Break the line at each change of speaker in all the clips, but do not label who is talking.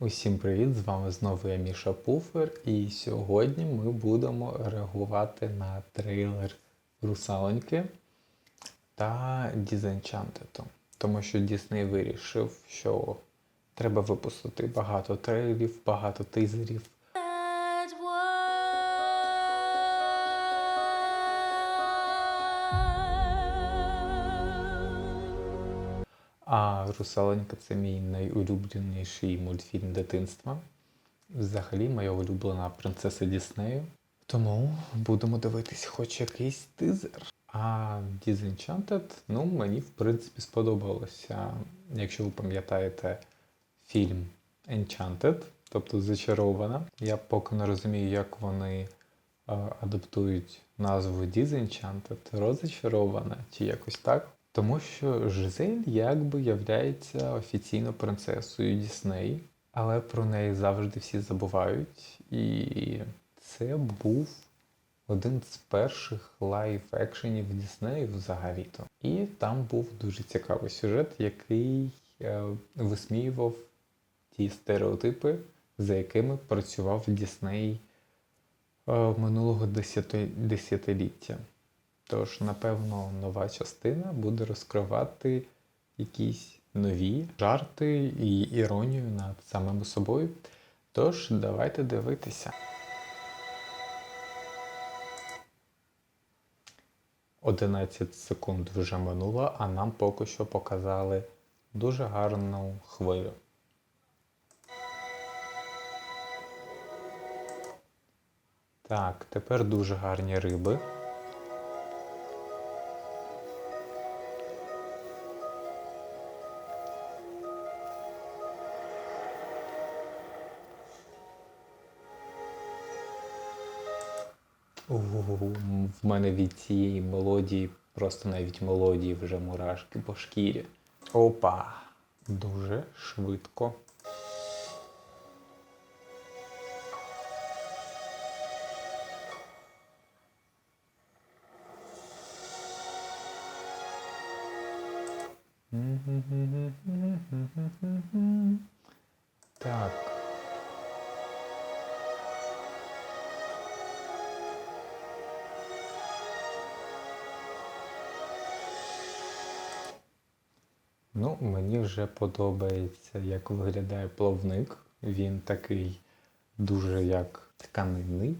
Усім привіт! З вами знову я Міша Пуфер, і сьогодні ми будемо реагувати на трейлер Русалоньки та Дізенчантету. Тому що Дісней вирішив, що треба випустити багато трейлерів, багато тизерів. А Русалонька це мій найулюбленіший мультфільм дитинства. Взагалі, моя улюблена принцеса Діснею. Тому будемо дивитись хоч якийсь тизер. А Disenchanted, ну, мені в принципі сподобалося. Якщо ви пам'ятаєте фільм Enchanted, тобто зачарована. Я поки не розумію, як вони е, адаптують назву Disenchanted, розчарована чи якось так. Тому що Жизель якби являється офіційно принцесою Дісней, але про неї завжди всі забувають. І це був один з перших лайв-екшенів Діснею взагалі-то. І там був дуже цікавий сюжет, який е, висміював ті стереотипи, за якими працював Дісней е, минулого десяти- десятиліття. Тож, напевно, нова частина буде розкривати якісь нові жарти і іронію над самим собою. Тож, давайте дивитися. 11 секунд вже минуло, а нам поки що показали дуже гарну хвилю. Так, тепер дуже гарні риби. В мене від цієї мелодії, просто навіть мелодії вже мурашки по шкірі. Опа! Дуже швидко. Так. Ну, мені вже подобається, як виглядає плавник. Він такий дуже як тканинний,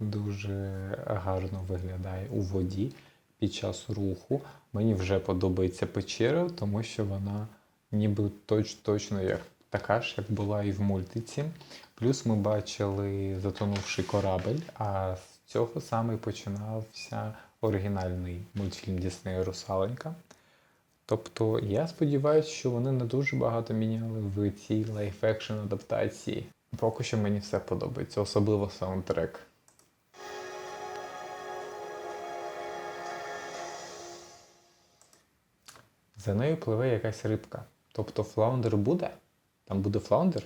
дуже гарно виглядає у воді під час руху. Мені вже подобається печера, тому що вона ніби точ, точно як така ж, як була і в мультиці. Плюс ми бачили затонувший корабель, а з цього саме починався оригінальний мультфільм Діснея Русаленька. Тобто я сподіваюся, що вони не дуже багато міняли в цій лайф-екшн адаптації. Поки що мені все подобається, особливо саундтрек. За нею пливе якась рибка. Тобто флаундер буде? Там буде флаундер?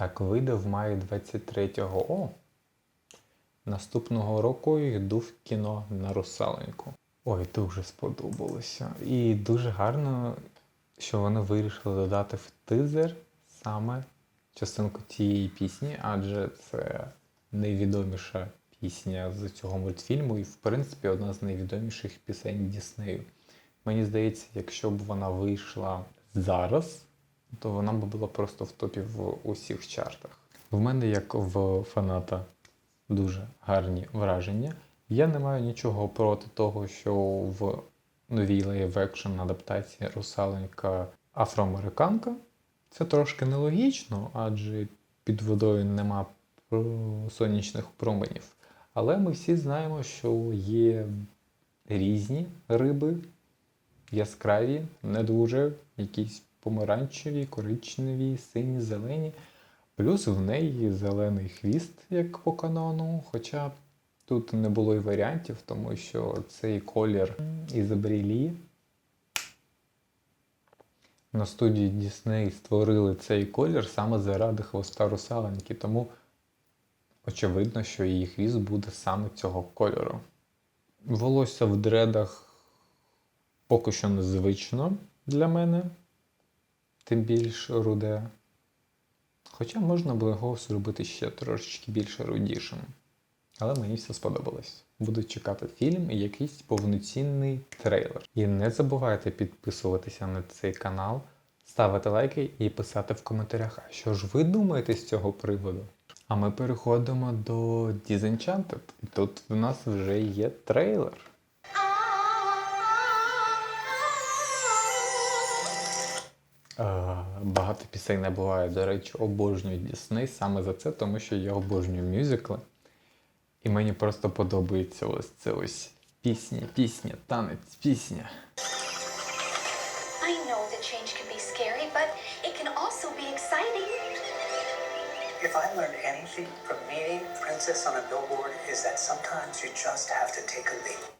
Так, вийде в маї 23-го. О! Наступного року йду в кіно на русаленьку. Ой, дуже сподобалося. І дуже гарно, що вони вирішили додати в тизер саме частинку цієї пісні, адже це найвідоміша пісня з цього мультфільму, і, в принципі, одна з найвідоміших пісень Діснею. Мені здається, якщо б вона вийшла зараз, то вона б була просто в топі в усіх чартах. В мене, як в фаната, дуже гарні враження. Я не маю нічого проти того, що в новій лайв-екшн адаптації русаленька афроамериканка. Це трошки нелогічно, адже під водою нема сонячних променів. Але ми всі знаємо, що є різні риби, яскраві, не дуже, якісь помаранчеві, коричневі, сині, зелені. Плюс в неї зелений хвіст, як по канону. Хоча тут не було і варіантів, тому що цей колір Ізабрілі на студії Дісней створили цей колір саме заради хвоста русаленьки, тому очевидно, що її хвіст буде саме цього кольору. Волосся в дредах поки що незвично для мене, тим більш руде. Хоча можна було його зробити ще трошечки більше рудішим. Але мені все сподобалось. Буду чекати фільм і якийсь повноцінний трейлер. І не забувайте підписуватися на цей канал, ставити лайки і писати в коментарях, а що ж ви думаєте з цього приводу. А ми переходимо до Disenchanted. Тут в нас вже є трейлер. Багато пісень не буває. До речі, обожнюю Дісней саме за це, тому що я обожнюю мюзикли. І мені просто подобається ось це ось пісня, пісня, танець, пісня.
I know that change can be scary, but it can also be exciting.
If I learned anything from meeting Princess on a billboard, is that sometimes you just have to take a leap.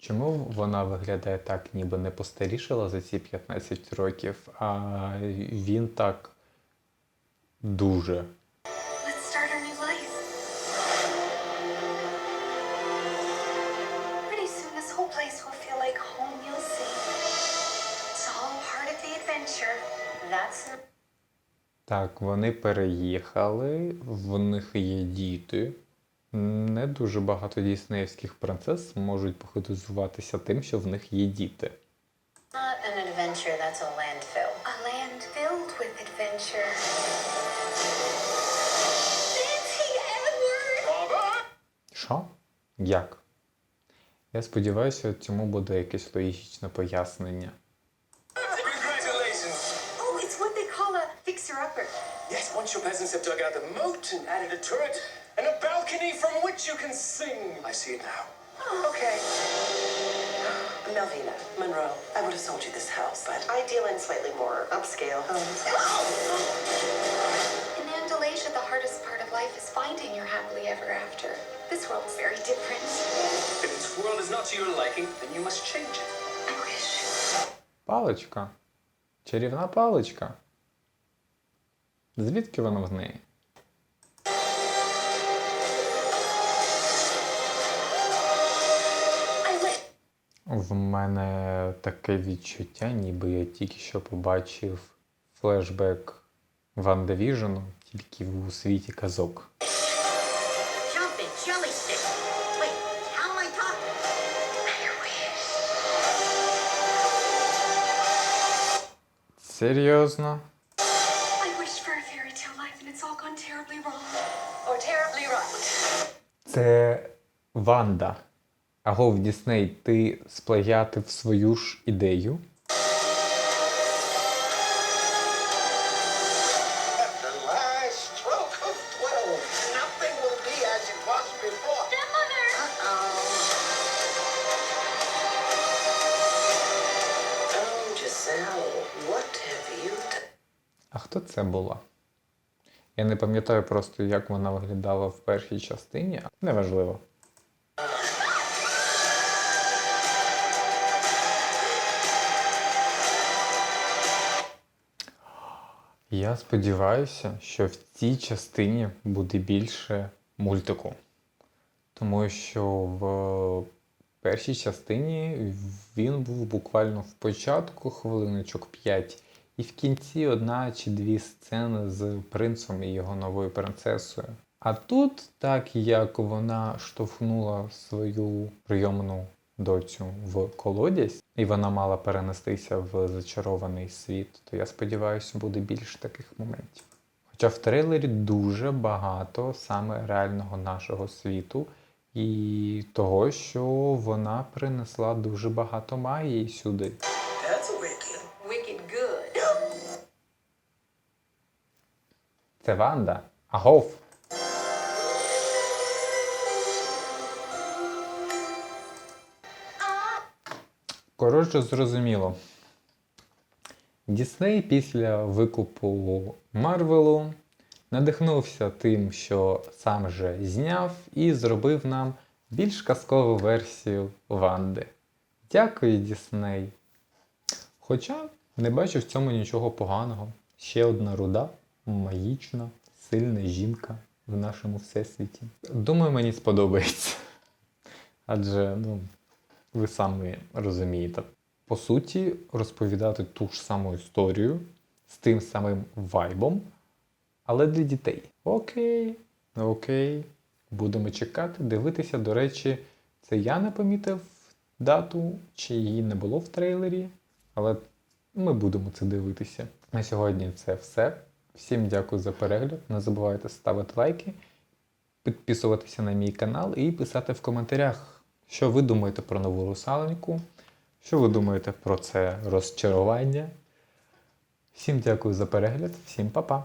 Чому вона виглядає так, ніби не постарішала за ці 15 років, а він так дуже. Так, вони переїхали, в них є діти. Не дуже багато діснеївських принцес можуть похизуватися тим, що в них є діти. Що? Як? Я сподіваюся, цьому буде якесь логічне пояснення.
a fixer-upper.
Yes, once your peasants have dug out a moat and added a turret and a balcony from which you can sing. I see it now.
Okay. Melvina, Monroe, I would have sold you this house, but I deal in slightly more upscale homes.
In Andalasia, the hardest part of life is finding your happily ever after. This world is very different.
If this world is not to your liking, then you must change it.
I wish.
Паличка. Чарівна паличка. Звідки вона в неї? В мене таке відчуття, ніби я тільки що побачив флешбек Ван Девіжену, тільки у світі казок.
Jumping
Це Ванда. Агов Дісней, ти сплагіатив свою ж ідею.
Oh?
А хто це була? Я не пам'ятаю просто, як вона виглядала в першій частині. Неважливо. Я сподіваюся, що в цій частині буде більше мультику. Тому що в першій частині він був буквально в початку хвилиночок 5, і в кінці одна чи дві сцени з принцем і його новою принцесою. А тут, так як вона штовхнула свою прийомну доцю в колодязь, і вона мала перенестися в зачарований світ, то я сподіваюся, буде більше таких моментів. Хоча в трейлері дуже багато саме реального нашого світу і того, що вона принесла дуже багато магії сюди.
That's
Це Ванда. Агов! Коротше, зрозуміло. Дісней після викупу Марвелу надихнувся тим, що сам же зняв і зробив нам більш казкову версію Ванди. Дякую, Дісней! Хоча не бачу в цьому нічого поганого. Ще одна руда, магічна, сильна жінка в нашому всесвіті. Думаю, мені сподобається. Адже, ну, ви самі розумієте. По суті, розповідати ту ж саму історію з тим самим вайбом, але для дітей. Окей, окей. Будемо чекати, дивитися. До речі, це я не помітив дату, чи її не було в трейлері, але ми будемо це дивитися. На сьогодні це все. Всім дякую за перегляд. Не забувайте ставити лайки, підписуватися на мій канал і писати в коментарях, що ви думаєте про нову русалоньку, що ви думаєте про це розчарування. Всім дякую за перегляд, всім па-па!